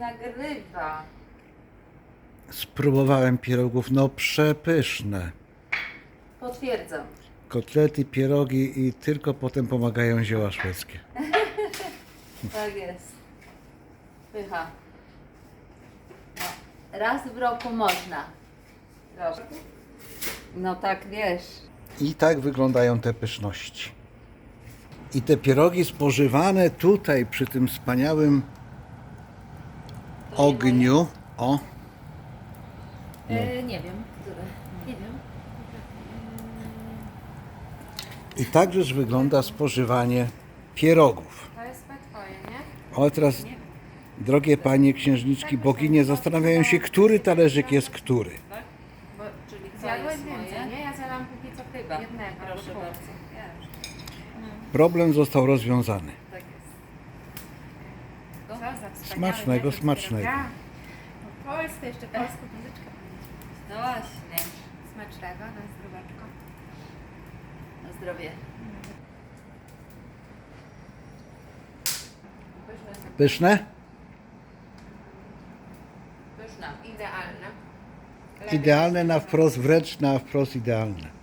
nagrywa. Spróbowałem pierogów, no przepyszne. Potwierdzam. Kotlety, pierogi i tylko potem pomagają zioła szwedzkie. Tak jest. Pycha. No, raz w roku można. Proszę. No tak wiesz. I tak wyglądają te pyszności. I te pierogi spożywane tutaj przy tym wspaniałym ogniu. O, E, nie wiem. Nie wiem. i takżeż wygląda spożywanie pierogów. To jest twoje, nie? Ale teraz, drogie panie księżniczki, boginie zastanawiają się, który talerzyk jest który. Bo, czyli co Zjadłeś jest więcej, moje? nie? Ja zjadłam póki co Chyba. jednego. Proszę bardzo. już. Problem został rozwiązany. Jest. Co za wspaniały Smacznego, smacznego. pierog. Ja. Po polsku jeszcze polską muzyczkę. No właśnie. Smacznego, na zdróweczko. Na zdrowie. Pyszne. Pyszne? Pyszna. Idealne. Idealne na wprost, wręcz na wprost idealne.